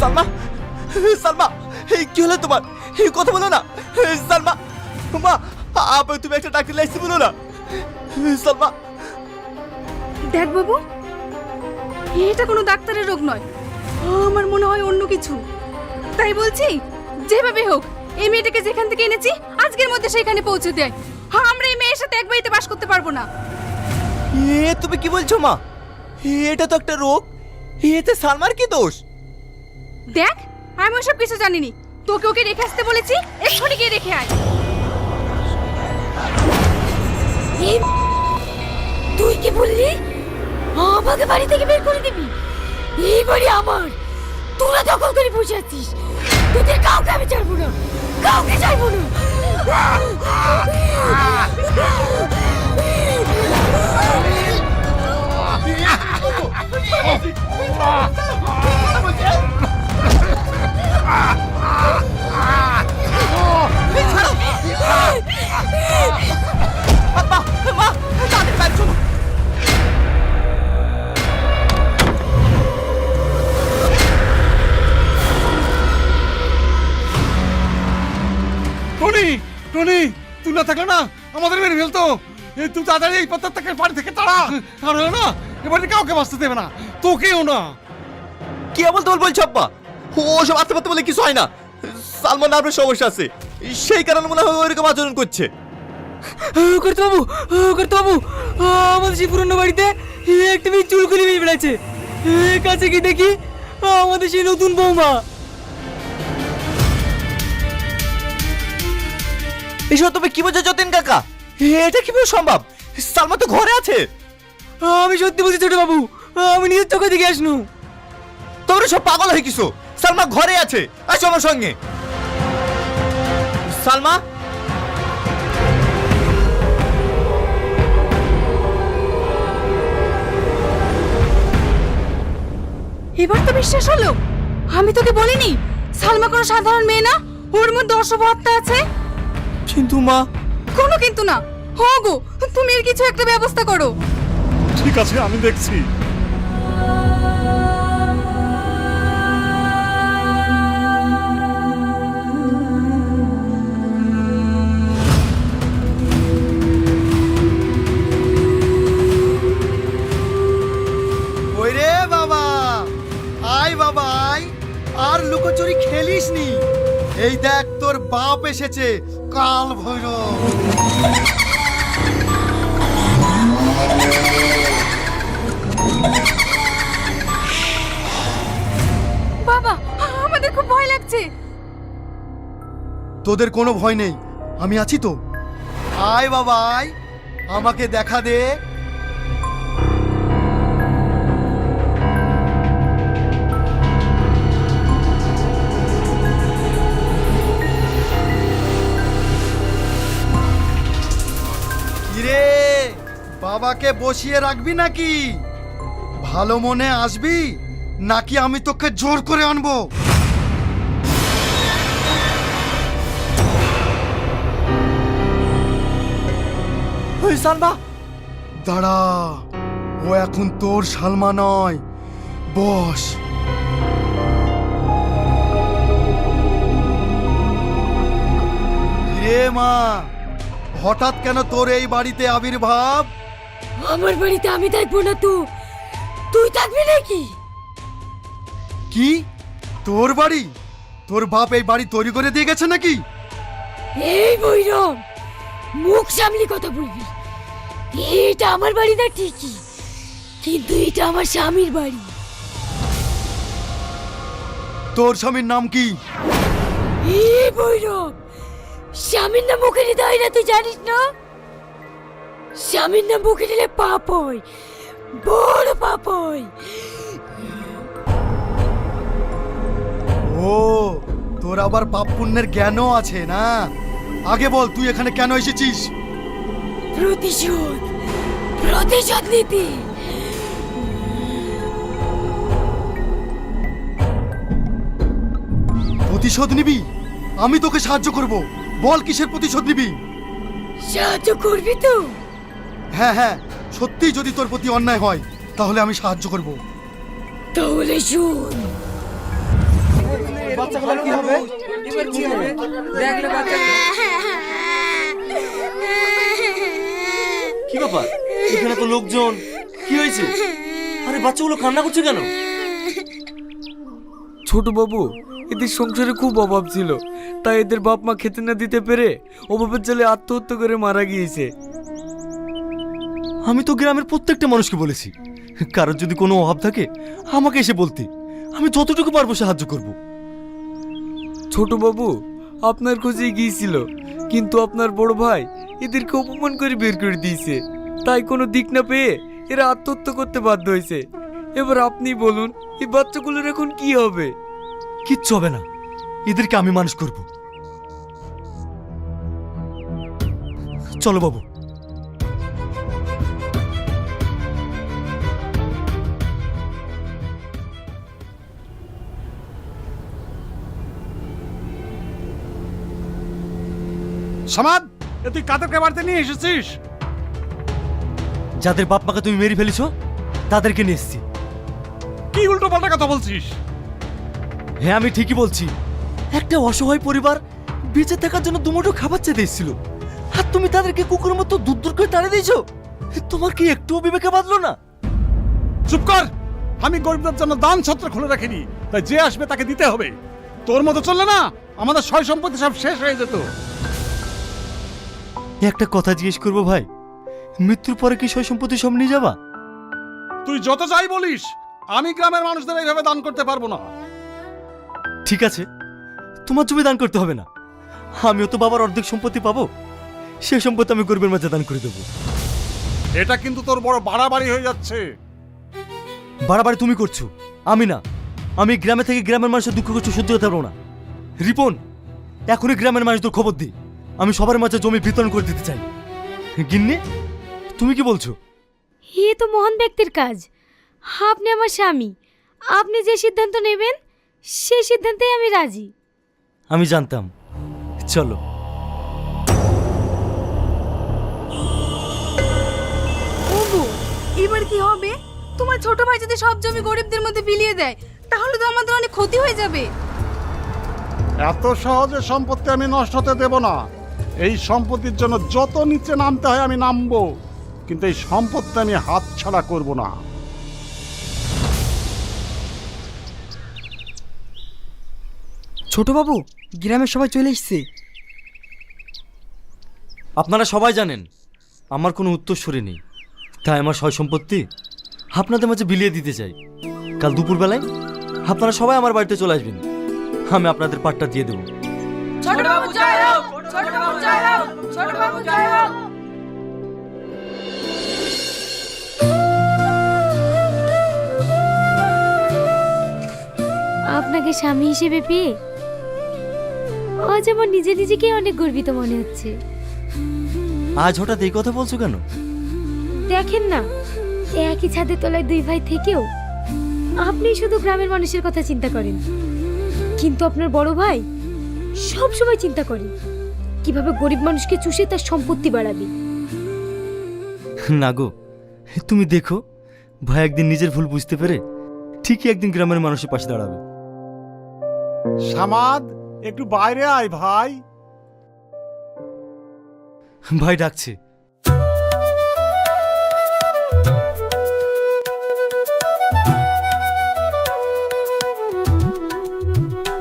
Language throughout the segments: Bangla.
সালমা সালমা কি হলো তোমার? কথা বলো না। সালমা মা আপনি তুমি একটা ডাক্তার লাইসি বলো না। সালমা। দেখ বাবু এটা কোনো ডাক্তারের রোগ নয়। আমার মনে হয় অন্য কিছু। তাই বলছি যেভাবে হোক এই মেয়েটাকে যেখান থেকে এনেছি আজকের মধ্যে সেখানে পৌঁছে দেয় হ্যাঁ আমরা এই মেয়ের সাথে এক বাড়িতে বাস করতে পারব না। এ তুমি কি বলছো মা? এটা তো একটা রোগ। এতে সালমার কি দোষ? দেখ আমি ওসব কিছু জানিনি। তোকে ওকে রেখে আসতে বলেছি এক্ষুনি গিয়ে রেখে আয়। তুই কি বললি? আমাকে বাড়ি থেকে বের করে দিবি? এই বাড়ি আমার। তোরা দখল করে বসে আছিস। তোদের কাউকে আমি ছাড়বো না। কাউকে ছাড়বো না। টনি টনি তুই না থাকলে না আমাদের মেরে ফেলতো। এই তুই তাড়াতাড়ি এই পাত্তার থেকে বাড়ি থেকে তাড়া। আর হলো না এবারে কাউকে বাঁচতে দেবে না তোকেও না। কি বলতে বল বলছো আব্বা? ও সব আত্মপাত্য বলে কিছু হয় না। সালমান নামের সমস্যা আছে। সেই কারণে মনে হয় ওইরকম আচরণ করছে। করতে বাবু করতে বাবু আমাদের সেই পুরনো বাড়িতে একটা মেয়ে চুল করে বেরিয়ে বেড়াচ্ছে। কাছে কি দেখি আমাদের সেই নতুন বৌমা। এসব তুমি কি বোঝো যতীন কাকা? এটা কীভাবে সম্ভব? সালমা তো ঘরে আছে। আমি সত্যি বলছি, ছোট বাবু, আমি নিজের চোখে দেখে আসনু। তোমরা সব পাগল হয়ে গেছো। সালমা ঘরে আছে। আসো আমার সঙ্গে। সালমা? এবার তো বিশ্বাস হলো? আমি তোকে বলিনি, সালমা কোনো সাধারণ মেয়ে না? ওর মধ্যে অশুভ আত্মা আছে? কিন্তু মা। কোনো কিন্তু না। হো গো তুমি এর কিছু একটা ব্যবস্থা করো। ঠিক আছে আমি দেখছি। ওই রে বাবা আয় বাবা আয়। আর লুকোচুরি খেলিস নি এই দেখ তোর বাপ এসেছে। কাল ভৈরব। বাবা আমাদের খুব ভয় লাগছে। তোদের কোনো ভয় নেই। আমি আছি তো। আয় বাবা আয়। আমাকে দেখা দে। বাবাকে বসিয়ে রাখবি নাকি? ভালো মনে আসবি নাকি আমি তোকে জোর করে আনব? সালমা। দাঁড়া ও এখন তোর সালমা নয় বস। রে মা হঠাৎ কেন তোর এই বাড়িতে আবির্ভাব? আমার বাড়িতে আমি থাকব না তো। তুই থাকবি নাকি? কি? তোর বাড়ি? তোর বাপ এই বাড়ি তৈরি করে দিয়ে গেছে নাকি? এই বৈরম মুখ সামলি কথা বলবি। এটা আমার বাড়ি না ঠিকই কিন্তু এটা আমার স্বামীর বাড়ি। তোর স্বামীর নাম কি? এই বৈরব স্বামীর নাম মুখে হয় না তুই জানিস না? স্বামীর নাম মুখে নিলে পাপ হয় বড় পাপ হয় ও তোর আবার পাপ পুণ্যের জ্ঞানও আছে না? আগে বল তুই এখানে কেন এসেছিস? প্রতিশোধ প্রতিশোধ নিতে। প্রতিশোধ নিবি? আমি তোকে সাহায্য করব। বল কিসের প্রতিশোধ নিবি? সাহায্য করবি তো? হ্যাঁ হ্যাঁ সত্যিই যদি তোর প্রতি অন্যায় হয় তাহলে আমি সাহায্য করব। তাহলে শোন। বাচ্চাগুলোর কি হবে? এবার কি হবে? দেখলে বাচ্চা কি ব্যাপার? এখানে তো লোকজন। কি হয়েছে? আরে বাচ্চাগুলো কান্না করছে কেন? ছোট বাবু এদের সংসারে খুব অভাব ছিল। তাই এদের বাপ মা খেতে না দিতে পেরে অভাবের জলে আত্মহত্যা করে মারা গিয়েছে। আমি তো গ্রামের প্রত্যেকটা মানুষকে বলেছি। কারোর যদি কোনো অভাব থাকে আমাকে এসে বলতে। আমি যতটুকু পারব সাহায্য করব। ছোট বাবু আপনার খোঁজে গিয়েছিল কিন্তু আপনার বড় ভাই এদেরকে অপমান করে বের করে দিয়েছে। তাই কোনো দিক না পেয়ে এরা আত্মহত্যা করতে বাধ্য হয়েছে। এবার আপনি বলুন এই বাচ্চাগুলোর এখন কি হবে? কিচ্ছু হবে না। এদেরকে আমি মানুষ করব। চলো বাবু। সমাদ এ তুই কাদেরকে বাড়িতে নিয়ে এসেছিস? যাদের বাপ মাকে তুমি মেরে ফেলেছো তাদেরকে নিয়ে এসছি। কি উল্টো পাল্টা কথা বলছিস? হ্যাঁ আমি ঠিকই বলছি। একটা অসহায় পরিবার বেঁচে থাকার জন্য দুমুঠো খাবার চেয়ে দিয়েছিল আর তুমি তাদেরকে কুকুরের মতো দূর দূর করে তাড়িয়ে দিয়েছ? তোমার কি একটুও বিবেকে বাঁধলো না? চুপ কর! আমি গরিবদের জন্য দান ছত্র খুলে রাখিনি তাই যে আসবে তাকে দিতে হবে। তোর মতো চললে না আমাদের সয় সম্পত্তি সব শেষ হয়ে যেত। একটা কথা জিজ্ঞেস করব ভাই। মৃত্যুর পরে কি সয় সম্পত্তি সব নিয়ে যাবা? তুই যত যাই বলিস আমি গ্রামের মানুষদের এইভাবে দান করতে পারব না। ঠিক আছে তোমার জমি দান করতে হবে না। আমিও তো বাবার অর্ধেক সম্পত্তি পাবো। সেই সম্পত্তি আমি গরিবের মাঝে দান করে দেবো। এটা কিন্তু তোর বড় বাড়াবাড়ি হয়ে যাচ্ছে। বাড়াবাড়ি তুমি করছ আমি না। আমি গ্রামে থেকে গ্রামের মানুষের দুঃখ কষ্ট সহ্য করতে পারব না। রিপন এখনই গ্রামের মানুষদের খবর দিই আমি সবার মাঝে জমি বিতরণ করে দিতে চাই। গিন্নি তুমি কি বলছো? এ তো মহান ব্যক্তির কাজ। আপনি আমার স্বামী। আপনি যে সিদ্ধান্ত নেবেন সেই সিদ্ধান্তেই আমি রাজি। আমি জানতাম। চলো। ওগো এবার কি হবে? তোমার ছোট ভাই যদি সব জমি গরিবদের মধ্যে বিলিয়ে দেয় তাহলে তো আমাদের অনেক ক্ষতি হয়ে যাবে। এত সহজে সম্পত্তি আমি নষ্ট হতে দেব না। এই সম্পত্তির জন্য যত নিচে নামতে হয় আমি নামবো কিন্তু এই সম্পত্তি আমি হাতছাড়া করব না। ছোট বাবু গ্রামের সবাই চলে এসছে। আপনারা সবাই জানেন আমার কোনো উত্তরসূরি নেই। তাই আমার সয় সম্পত্তি আপনাদের মাঝে বিলিয়ে দিতে চাই। কাল দুপুরবেলায় আপনারা সবাই আমার বাড়িতে চলে আসবেন। আমি আপনাদের পাটটা দিয়ে দেবো। ছোট বাবু জয় হোক। আপনাকে স্বামী হিসেবে পেয়ে আজ আমার নিজে নিজেকে অনেক গর্বিত মনে হচ্ছে। আজ হঠাৎ এই কথা বলছো কেন? দেখেন না একই ছাদের তলায় দুই ভাই থেকেও আপনি শুধু গ্রামের মানুষের কথা চিন্তা করেন। কিন্তু আপনার বড় ভাই সব সময় চিন্তা করে কীভাবে গরিব মানুষকে চুষে তার সম্পত্তি বাড়াবে? না গো তুমি দেখো ভাই একদিন নিজের ভুল বুঝতে পেরে ঠিকই একদিন গ্রামের মানুষের পাশে দাঁড়াবে। সামাদ একটু বাইরে আয় ভাই। ভাই ডাকছে।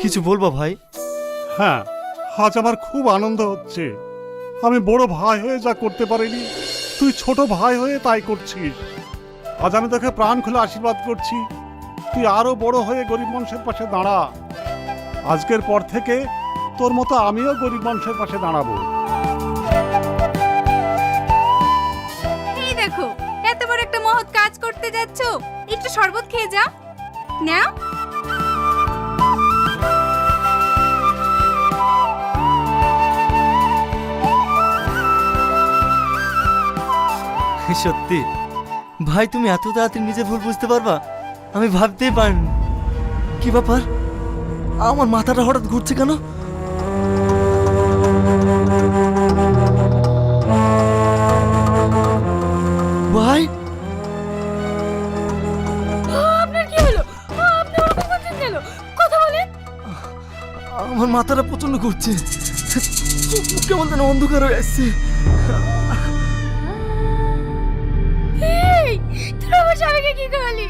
কিছু বলবা ভাই? হ্যাঁ আজ আমার খুব আনন্দ হচ্ছে। আমি বড় ভাই হয়ে যা করতে পারিনি, তুই ছোট ভাই হয়ে তাই করছিস। আজ আমি তোকে প্রাণ খুলে আশীর্বাদ করছি। তুই আরও বড় হয়ে গরিব মানুষের পাশে দাঁড়া। আজকের পর থেকে তোর মতো আমিও গরিব মানুষের পাশে দাঁড়াবো। দেখো, এত বড় একটা মহৎ কাজ করতে যাচ্ছো। একটু শরবত খেয়ে যাও। নাও। সত্যি। ভাই তুমি এত তাড়াতাড়ি নিজে ভুল বুঝতে পারবা? আমি ভাবতেই পারিনি। কি ব্যাপার? আমার মাথাটা হঠাৎ ঘুরছে কেন? ভাই! আমার মাথাটা প্রচণ্ড ঘুরছে। কেমন যেন অন্ধকার হয়ে আসছে। স্বামীকে কি করলি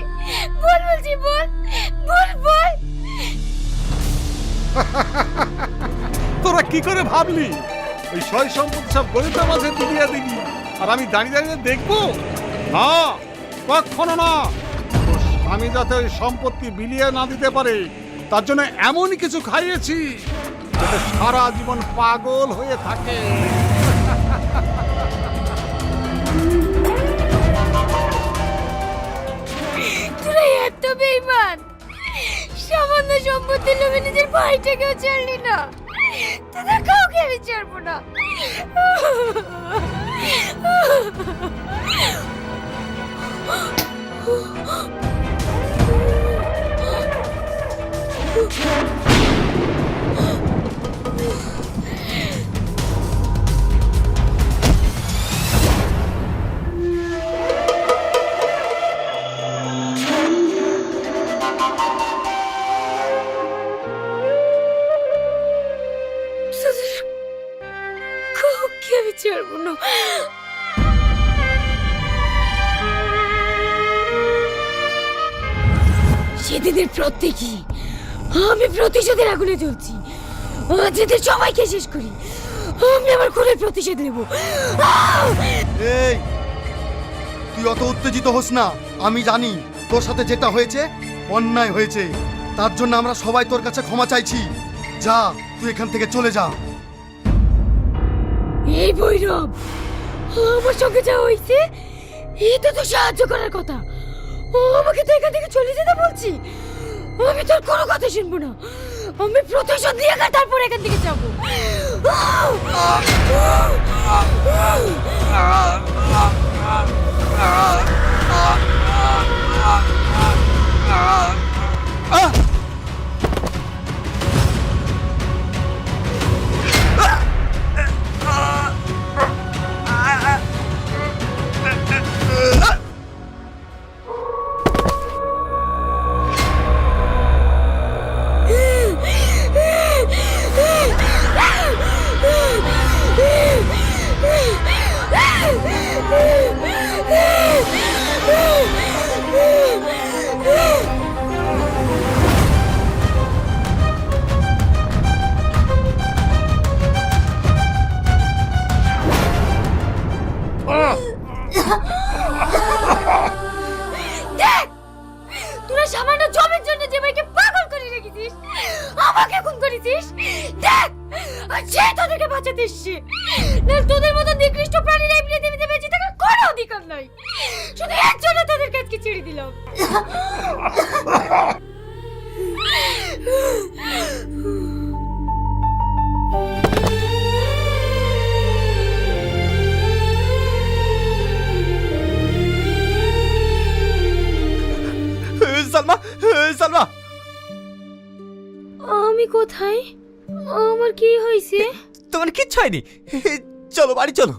বল বলছি, বল বল বল। তোরা কি করে ভাবলি? ওই সয় সম্পত্তি সব গরিবদের মাঝে বিলিয়ে দিবি আর আমি দাঁড়িয়ে দাঁড়িয়ে দেখব? না, কখনো না। স্বামী যাতে ওই সম্পত্তি বিলিয়ে না দিতে পারে, তার জন্য এমন কিছু খাইয়েছি, যাতে সারা জীবন পাগল হয়ে থাকে। বেইমান। সামান্য সম্পত্তি লোভে নিজের ভাইটাকেও ছাড়লি না। তোদের কাউকে আমি ছাড়বো না। আমি না। সেদিনের প্রত্যেকই আমি প্রতিশোধের আগুনে জ্বলছি। আজ সবাইকে শেষ করি। আমি আমার খুনের প্রতিশোধ নেব। তুই অত উত্তেজিত হোস না। আমি জানি তোর সাথে যেটা হয়েছে অন্যায় হয়েছে। তার জন্য আমরা সবাই তোর কাছে ক্ষমা চাইছি। যা, তুই এখান থেকে চলে যা। এই ভৈরব, আমার সঙ্গে যা হয়েছে, এটা তো সাহায্য করার কথা। ও আমাকে তো এখান থেকে চলে যেতে বলছি। আমি তোর কোনো কথা শুনব না। আমি প্রতিশোধ নিয়ে গা তারপর এখান থেকে যাব। দেখ আর সে তোদেরকে বাঁচাতে এসছে না তোদের মতো নিকৃষ্ট প্রাণীরা এই পৃথিবীতে বেঁচে থাকার কোনো অধিকার নাই। শুধু এর জন্য তোদের কাছকে ছেড়ে দিলাম। সালমা সালমা। আমি কোথায়? আমার কি হয়েছে? তোমার কিচ্ছু হয়নি। চলো বাড়ি চলো।